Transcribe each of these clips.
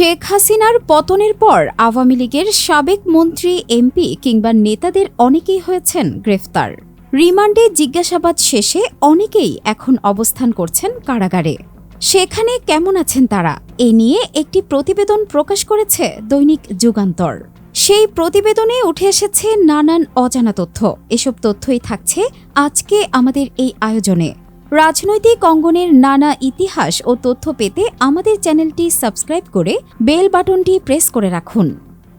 শেখ হাসিনার পতনের পর আওয়ামী লীগের সাবেক মন্ত্রী, এমপি কিংবা নেতাদের অনেকেই হয়েছেন গ্রেফতার। রিমান্ডে জিজ্ঞাসাবাদ শেষে অনেকেই এখন অবস্থান করছেন কারাগারে। সেখানে কেমন আছেন তারা? এ নিয়ে একটি প্রতিবেদন প্রকাশ করেছে দৈনিক যুগান্তর। সেই প্রতিবেদনে উঠে এসেছে নানান অজানা তথ্য। এসব তথ্যই থাকছে আজকে আমাদের এই আয়োজনে। রাজনৈতিক অঙ্গনের নানা ইতিহাস ও তথ্য পেতে আমাদের চ্যানেলটি সাবস্ক্রাইব করে বেল বাটনটি প্রেস করে রাখুন।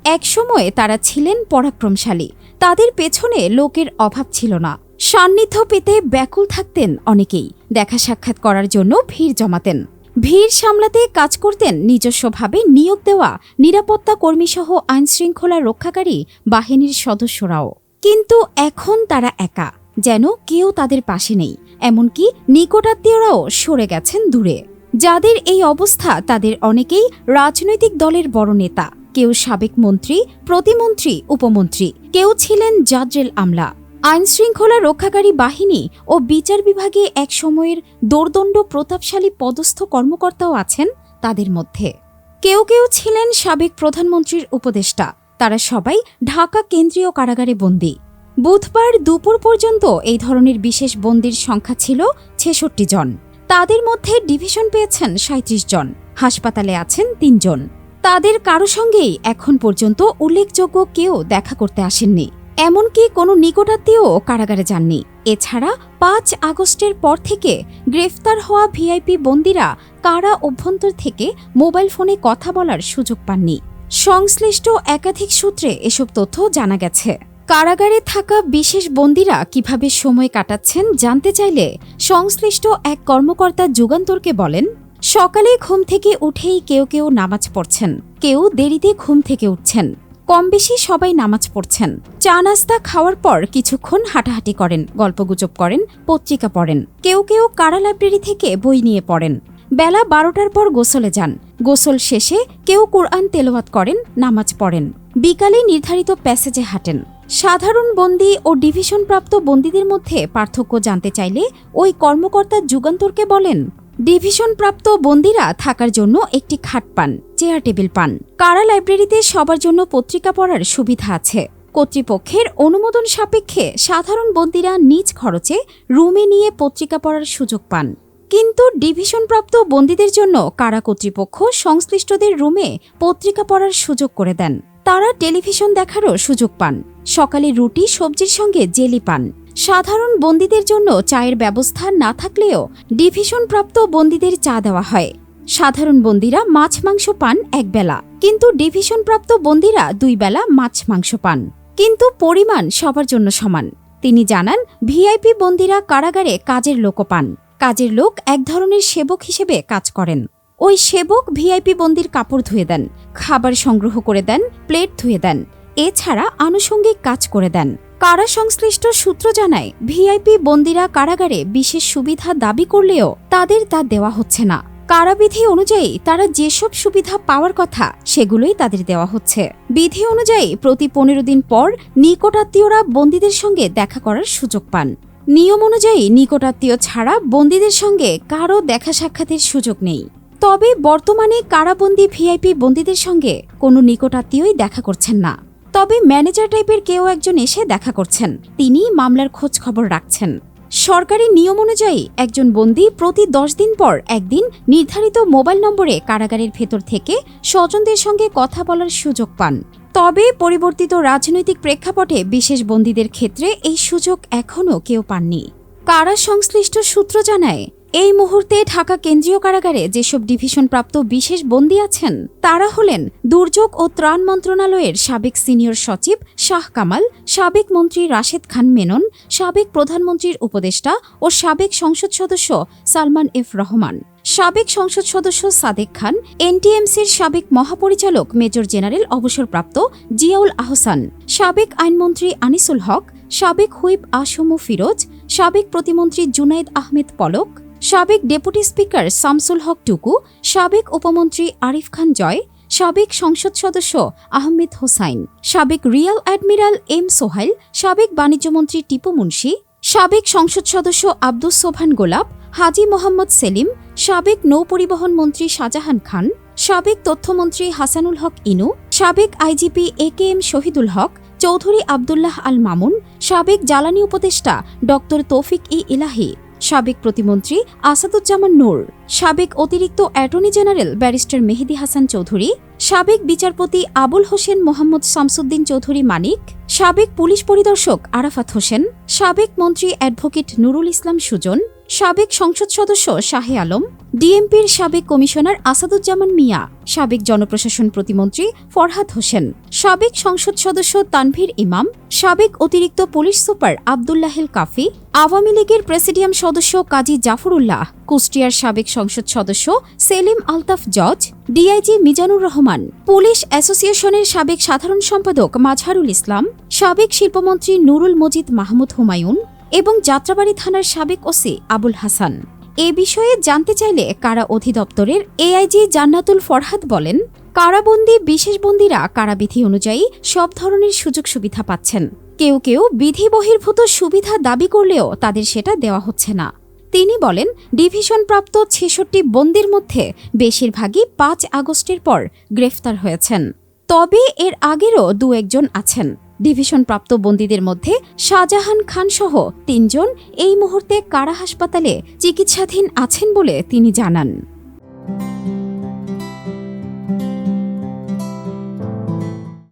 একসময়ে তারা ছিলেন পরাক্রমশালী, তাদের পেছনে লোকের অভাব ছিল না। সান্নিধ্য পেতে ব্যাকুল থাকতেন অনেকেই, দেখা সাক্ষাৎ করার জন্য ভিড় জমাতেন। ভিড় সামলাতে কাজ করতেন নিজস্বভাবে নিয়োগ দেওয়া, নিরাপত্তা কর্মীসহ আইনশৃঙ্খলা রক্ষাকারী বাহিনীর সদস্যরাও। কিন্তু এখন তারা একা। যেন কেউ তাদের পাশে নেই, এমনকি নিকটাত্মীয়রাও সরে গেছেন দূরে। যাদের এই অবস্থা তাদের অনেকেই রাজনৈতিক দলের বড় নেতা, কেউ সাবেক মন্ত্রী, প্রতিমন্ত্রী, উপমন্ত্রী, কেউ ছিলেন জাজরেল আমলা। আইনশৃঙ্খলা রক্ষাকারী বাহিনী ও বিচার বিভাগে এক সময়ের দোর্দণ্ড প্রতাপশালী পদস্থ কর্মকর্তাও আছেন তাদের মধ্যে। কেউ কেউ ছিলেন সাবেক প্রধানমন্ত্রীর উপদেষ্টা, তারা সবাই ঢাকা কেন্দ্রীয় কারাগারে বন্দী। বুধবার দুপুর পর্যন্ত এই ধরনের বিশেষ বন্দির সংখ্যা ছিল ছেষট্টি জন। তাদের মধ্যে ডিভিশন পেয়েছেন সাঁত্রিশ জন, হাসপাতালে আছেন তিনজন তাদের কারও সঙ্গেই এখন পর্যন্ত উল্লেখযোগ্য কেউ দেখা করতে আসেননি। এমনকি কোনো নিকটাত্মীয় কারাগারে যাননি। এছাড়া পাঁচ আগস্টের পর থেকে গ্রেফতার হওয়া ভিআইপি বন্দিরা কারা অভ্যন্তর থেকে মোবাইল ফোনে কথা বলার সুযোগ পাননি। সংশ্লিষ্ট একাধিক সূত্রে এসব তথ্য জানা গেছে। কারাগারে থাকা বিশেষ বন্দীরা কীভাবে সময় কাটাচ্ছেন জানতে চাইলে সংশ্লিষ্ট এক কর্মকর্তা যুগান্তরকে বলেন, সকালে ঘুম থেকে উঠেই কেউ কেউ নামাজ পড়ছেন, কেউ দেরিতে ঘুম থেকে উঠছেন কম বেশি সবাই নামাজ পড়ছেন। চা নাস্তা খাওয়ার পর কিছুক্ষণ হাঁটাহাঁটি করেন গল্পগুজব করেন, পত্রিকা পড়েন, কেউ কেউ কারা লাইব্রেরি থেকে বই নিয়ে পড়েন। বেলা বারোটার পর গোসলে যান। গোসল শেষে কেউ কোরআন তেলাওয়াত করেন, নামাজ পড়েন। বিকালে নির্ধারিত প্যাসেজে হাঁটেন। সাধারণ বন্দি ও ডিভিশনপ্রাপ্ত বন্দীদের মধ্যে পার্থক্য জানতে চাইলে ওই কর্মকর্তা যুগান্তরকে বলেন, ডিভিশনপ্রাপ্ত বন্দিরা থাকার জন্য একটি খাট পান, চেয়ার টেবিল পান। কারা লাইব্রেরিতে সবার জন্য পত্রিকা পড়ার সুবিধা আছে? কর্তৃপক্ষের অনুমোদন সাপেক্ষে সাধারণ বন্দিরা নিজ খরচে রুমে নিয়ে পত্রিকা পড়ার সুযোগ পান। কিন্তু ডিভিশনপ্রাপ্ত বন্দীদের জন্য কারা কর্তৃপক্ষ সংশ্লিষ্টদের রুমে পত্রিকা পড়ার সুযোগ করে দেন? তারা টেলিভিশন দেখারও সুযোগ পান। সকালে রুটি, সবজির সঙ্গে জেলি পান। সাধারণ বন্দীদের জন্য চায়ের ব্যবস্থা না থাকলেও ডিভিশনপ্রাপ্ত বন্দীদের চা দেওয়া হয়। সাধারণ বন্দীরা মাছ, মাংস পান একবেলা, কিন্তু ডিভিশনপ্রাপ্ত বন্দীরা দুই বেলা মাছ, মাংস পান। কিন্তু পরিমাণ সবার জন্য সমান। তিনি জানান, ভিআইপি বন্দীরা কারাগারে কাজের লোকও পান। কাজের লোক এক ধরনের সেবক হিসেবে কাজ করেন। ওই সেবক ভিআইপি বন্দির কাপড় ধুয়ে দেন, খাবার সংগ্রহ করে দেন, প্লেট ধুয়ে দেন, এছাড়া আনুষঙ্গিক কাজ করে দেন। কারা সংশ্লিষ্ট সূত্র জানায়, ভিআইপি বন্দিরা কারাগারে বিশেষ সুবিধা দাবি করলেও তাদের তা দেওয়া হচ্ছে না। কারাবিধি অনুযায়ী তারা যেসব সুবিধা পাওয়ার কথা, সেগুলোই তাদের দেওয়া হচ্ছে। বিধি অনুযায়ী প্রতি পনেরো দিন পর নিকটাত্মীয়রা বন্দীদের সঙ্গে দেখা করার সুযোগ পান। নিয়ম অনুযায়ী নিকটাত্মীয় ছাড়া বন্দীদের সঙ্গে কারও দেখা সাক্ষাতের সুযোগ নেই। তবে বর্তমানে কারাবন্দি ভিআইপি বন্দীদের সঙ্গে কোনো নিকটাত্মীয়ই দেখা করছেন না। তবে ম্যানেজার টাইপের কেউ একজন এসে দেখা করছেন। তিনি মামলার খোঁজ খবর রাখছেন। সরকারি নিয়ম অনুযায়ী একজন বন্দী প্রতি দশ দিন পর একদিন নির্ধারিত মোবাইল নম্বরে কারাগারের ভেতর থেকে স্বজনদের সঙ্গে কথা বলার সুযোগ পান। তবে পরিবর্তিত রাজনৈতিক প্রেক্ষাপটে বিশেষ বন্দীদের ক্ষেত্রে এই সুযোগ এখনও কেউ পাননি। কারা সংশ্লিষ্ট সূত্র জানায় এই মুহূর্তে ঢাকা কেন্দ্রীয় কারাগারে যেসব ডিভিশনপ্রাপ্ত বিশেষ বন্দী আছেন, তারা হলেন দুর্যোগ ও ত্রাণ মন্ত্রণালয়ের সাবেক সিনিয়র সচিব শাহ কামাল, সাবেক মন্ত্রী রাশেদ খান মেনন, সাবেক প্রধানমন্ত্রীর উপদেষ্টা ও সাবেক সংসদ সদস্য সালমান এফ রহমান। সাবেক সংসদ সদস্য সাদেক খান, এনটিএমসির সাবেক মহাপরিচালক মেজর জেনারেল অবসরপ্রাপ্ত জিয়াউল আহসান, সাবেক আইনমন্ত্রী আনিসুল হক, সাবেক হুইপ আসমু ফিরোজ, সাবেক প্রতিমন্ত্রী জুনাইদ আহমেদ পলক সাবেক ডেপুটি স্পিকার শামসুল হক টুকু, সাবেক উপমন্ত্রী আরিফ খান জয়, সাবেক সংসদ সদস্য আহমেদ হোসাইন, সাবেক রিয়াল অ্যাডমিরাল এম সোহাইল, সাবেক বাণিজ্যমন্ত্রী টিপু মুন্সি, সাবেক সংসদ সদস্য আব্দুস সোভান গোলাপ, হাজি মোহাম্মদ সেলিম, সাবেক নৌপরিবহন মন্ত্রী শাহজাহান খান, সাবেক তথ্যমন্ত্রী হাসানুল হক ইনু, সাবেক IGP A K M Shahidul Haq, Chowdhury Abdullah Al Mamun, সাবেক জ্বালানি উপদেষ্টা ড তৌফিক ই ইলাহি সাবেক প্রতিমন্ত্রী আসাদুজ্জামান নূর, সাবেক অতিরিক্ত attorney general barrister Mehedi Hasan Chowdhury, সাবেক বিচারপতি আবুল হোসেন মোহাম্মদ শামসুদ্দিন চৌধুরী মানিক, সাবেক পুলিশ পরিদর্শক আরাফাত হোসেন, সাবেক মন্ত্রী অ্যাডভোকেট নুরুল ইসলাম সুজন সাবেক সংসদ সদস্য শাহে আলম, ডিএমপির সাবেক কমিশনার আসাদুজ্জামান মিয়া, সাবেক জনপ্রশাসন প্রতিমন্ত্রী ফরহাদ হোসেন, সাবেক সংসদ সদস্য তানভীর ইমাম, সাবেক অতিরিক্ত পুলিশ সুপার আবদুল্লাহিল কাফি, আওয়ামী লীগের প্রেসিডিয়াম সদস্য কাজী জাফরুল্লাহ, কুষ্টিয়ার সাবেক সংসদ সদস্য সেলিম আলতাফ জজ, ডিআইজি মিজানুর রহমান, পুলিশ অ্যাসোসিয়েশনের সাবেক সাধারণ সম্পাদক মাজহারুল ইসলাম, সাবেক শিল্পমন্ত্রী নুরুল মজিদ মাহমুদ হুমায়ুন এবং যাত্রাবাড়ি থানার সাবেক ওসি আবুল হাসান। এ বিষয়ে জানতে চাইলে কারা অধিদপ্তরের এআইজি জান্নাতুল ফরহাদ বলেন কারাবন্দী বিশেষ বন্দীরা কারাবিধি অনুযায়ী সব ধরনের সুযোগ সুবিধা পাচ্ছেন। কেউ কেউ বিধি বহির্ভূত সুবিধা দাবি করলেও তাদের সেটা দেওয়া হচ্ছে না। তিনি বলেন ডিভিশনপ্রাপ্ত ছেষট্টি বন্দির মধ্যে বেশিরভাগই পাঁচ আগস্টের পর গ্রেফতার হয়েছেন। তবে এর আগেরও দু একজন আছেন। ডিভিশনপ্রাপ্ত বন্দীদের মধ্যে শাহজাহান খান সহ তিনজন এই মুহূর্তে কারা হাসপাতালে চিকিৎসাধীন আছেন বলে তিনি জানান।